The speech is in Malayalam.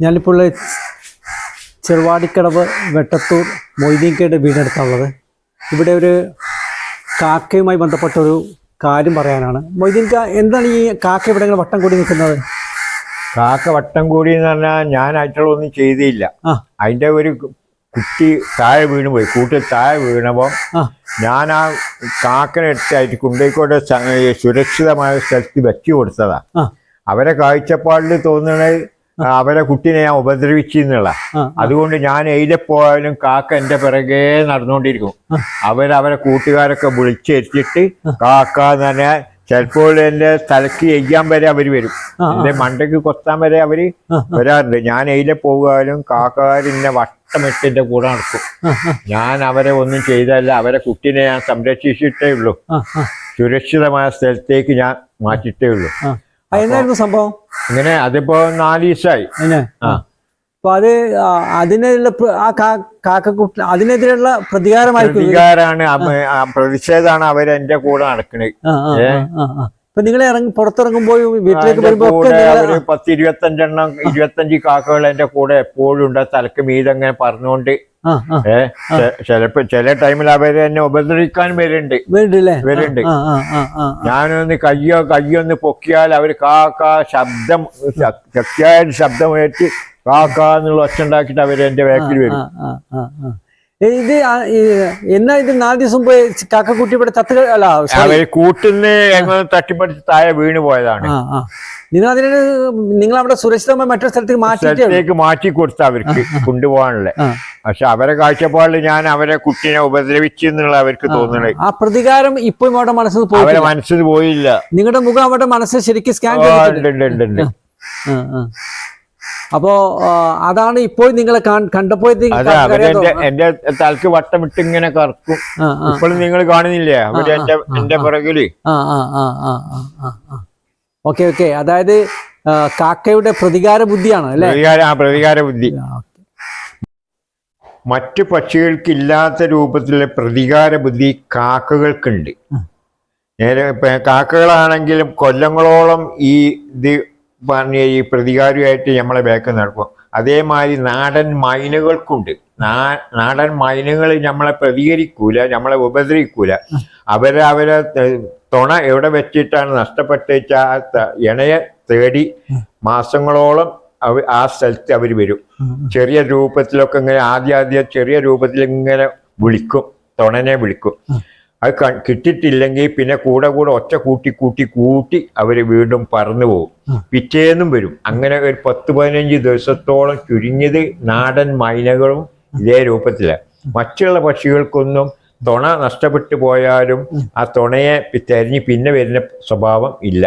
ഞാനിപ്പോൾ ചെറുവാടിക്കടവ് വെട്ടത്തൂർ മൊയ്തീൻകയുടെ വീടെടുത്താണുള്ളത് ഇവിടെ ഒരു കാക്കയുമായി ബന്ധപ്പെട്ടൊരു കാര്യം പറയാനാണ്. മൊയ്തീൻക എന്താണ് ഈ കാക്ക ഇവിടെ ഇങ്ങനെ വട്ടം കൂടി നിൽക്കുന്നത്? കാക്ക വട്ടം കൂടി എന്ന് പറഞ്ഞാൽ ഞാൻ ആയിട്ടുള്ളൊന്നും ചെയ്തില്ല. ആ. അതിന്റെ ഒരു കുട്ടി താഴെ വീണ് പോയി. കൂട്ടിൽ താഴെ വീണപ്പോൾ ഞാൻ ആ കാക്കനെ എടുത്തായിട്ട് കുണ്ടേക്കോട്ടെ സുരക്ഷിതമായ സ്ഥലത്ത് വെച്ചു കൊടുത്തതാ. അവരെ കാഴ്ചപ്പാടിൽ തോന്നണത് അവരെ കുട്ടിനെ ഞാൻ ഉപദ്രവിച്ചു എന്നുള്ള അതുകൊണ്ട് ഞാൻ എവിടെ പോയാലും കാക്ക എന്റെ പിറകെ നടന്നുകൊണ്ടിരിക്കും. അവരവരെ കൂട്ടുകാരൊക്കെ വിളിച്ചെത്തിയിട്ട് കാക്ക എന്ന് പറഞ്ഞാൽ ചിലപ്പോൾ എന്റെ തലക്ക് എയ്യാൻ വരെ അവർ വരും. എന്റെ മണ്ടയ്ക്ക് കൊത്താൻ വരെ അവർ വരാറുണ്ട്. ഞാൻ എയിലെ പോകാനും കാക്കാരിന്നെ വട്ടമിട്ട് എന്റെ കൂടെ നടക്കും. ഞാൻ അവരെ ഒന്നും ചെയ്തല്ല അവരെ കുട്ടിനെ ഞാൻ സംരക്ഷിച്ചിട്ടേ ഉള്ളൂ. സുരക്ഷിതമായ സ്ഥലത്തേക്ക് ഞാൻ മാറ്റിയിട്ടേ ഉള്ളൂ. സംഭവം? ഇങ്ങനെ അതിപ്പോ നാല് ദിവസമായി ആ. അപ്പൊ അത് അതിനുള്ള ആ കാക്കക്കുട്ടി അതിനെതിരെയുള്ള. പ്രതികാരാണ് അമ്മ- ആ പ്രതിഷേധാണ് അവർ എന്റെ കൂടെ നടക്കണത് ഇപ്പൊ നിങ്ങൾ ഇറങ്ങി പുറത്തിറങ്ങുമ്പോൾ വീട്ടിലേക്ക് വരുമ്പോ ഒരു പത്ത് ഇരുപത്തഞ്ചെണ്ണം ഇരുപത്തഞ്ച് കാക്കകൾ എന്റെ കൂടെ എപ്പോഴും ഉണ്ട്. തലക്ക് മീതങ്ങനെ പറഞ്ഞുകൊണ്ട് ആ, ആ. ഏ ചെ- ചിലപ്പോ ചില ടൈമിൽ അവർ എന്നെ ഉപദ്രവിക്കാൻ വരുന്നുണ്ട് വരുന്നുണ്ട് ഞാനൊന്ന് കയ്യോ കയ്യോ ഒന്ന് പൊക്കിയാൽ അവർ കാക്ക ശബ്ദം ശക്തിയായ ഒരു ശബ്ദം ഉയർത്തി കാക്ക എന്നുള്ള ഒച്ച ഉണ്ടാക്കിയിട്ട് അവർ എന്റെ ബാക്കിൽ വരും. ഇത് എന്നാ ഇത് നാല് ദിവസം പോയി കാക്കക്കുട്ടി ഇവിടെ തത്ത് അല്ല കൂട്ടുന്ന തട്ടിപ്പടിച്ച് താഴെ വീണ് പോയതാണ്. നിങ്ങൾ അതിന് നിങ്ങൾ അവിടെ സുരക്ഷിതമായി മറ്റൊരു സ്ഥലത്തേക്ക് മാറ്റി മാറ്റി കൊടുത്ത അവർക്ക് കൊണ്ടുപോകാനുള്ള. പക്ഷെ അവരെ കാഴ്ചപ്പാടിൽ ഞാൻ അവരെ കുട്ടിനെ ഉപദ്രവിച്ചു എന്നുള്ള അവർക്ക് തോന്നണേ ആ. പ്രതികാരം ഇപ്പോഴും അവിടെ മനസ്സിൽ പോയി അവരെ മനസ്സിൽ പോയില്ല. നിങ്ങളുടെ മുഖം അവിടെ മനസ്സിൽ ശരിക്കും സ്കാൻ ചെയ്തിട്ടുണ്ട്. അപ്പോ അതാണ് ഇപ്പോൾ നിങ്ങളെ കാൺ- കണ്ടപ്പോൾ അതെ കാ- എന്റെ തലക്ക് വട്ടം വിട്ട് ഇങ്ങനെ കറക്കും. ഇപ്പോഴും നിങ്ങൾ കാണുന്നില്ലേ അവർ എന്റെ എന്റെ പിറകിൽ. Okay okay. അതായത് കാക്കയുടെ പ്രതികാര ബുദ്ധിയാണ് അല്ലേ? പ്രതികാര ബുദ്ധി. മറ്റു പക്ഷികൾക്ക് ഇല്ലാത്ത രൂപത്തിലുള്ള പ്രതികാര ബുദ്ധി കാക്കകൾക്കുണ്ട്. നേരെ കാക്കകളാണെങ്കിലും കൊല്ലങ്ങളോളം ഈ ഇത് പറഞ്ഞ ഈ പ്രതികാരിയായിട്ട് നമ്മളെ ബാക്ക് നടക്കും. അതേമാതിരി നാടൻ മൈനുകൾക്കുണ്ട്. നാടൻ മൈനുകൾ നമ്മളെ പ്രതികരിക്കൂല നമ്മളെ ഉപദ്രവിക്കൂല. അവരെ അവരെ തുണ എവിടെ വെച്ചിട്ടാണ് നഷ്ടപ്പെട്ട ആ ഇണയെ തേടി മാസങ്ങളോളം അവ ആ സ്ഥലത്ത് അവർ വരും. ചെറിയ രൂപത്തിലൊക്കെ ഇങ്ങനെ ആദ്യ ആദ്യം ചെറിയ രൂപത്തിൽ ഇങ്ങനെ വിളിക്കും തുണനെ വിളിക്കും. അത് കിട്ടിയിട്ടില്ലെങ്കിൽ പിന്നെ കൂടെ കൂടെ ഒറ്റ കൂട്ടി കൂട്ടി കൂട്ടി അവർ വീണ്ടും പറന്നു പോകും. പിറ്റേന്നും വരും. അങ്ങനെ ഒരു പത്ത് പതിനഞ്ച് ദിവസത്തോളം ചുരുങ്ങിയത് നാടൻ മൈനകളും ഇതേ രൂപത്തിലാണ് മറ്റുള്ള പക്ഷികൾക്കൊന്നും തുണ നഷ്ടപ്പെട്ടു പോയാലും ആ തുണയെ തെരഞ്ഞ് പിന്നെ വരുന്ന സ്വഭാവം ഇല്ല.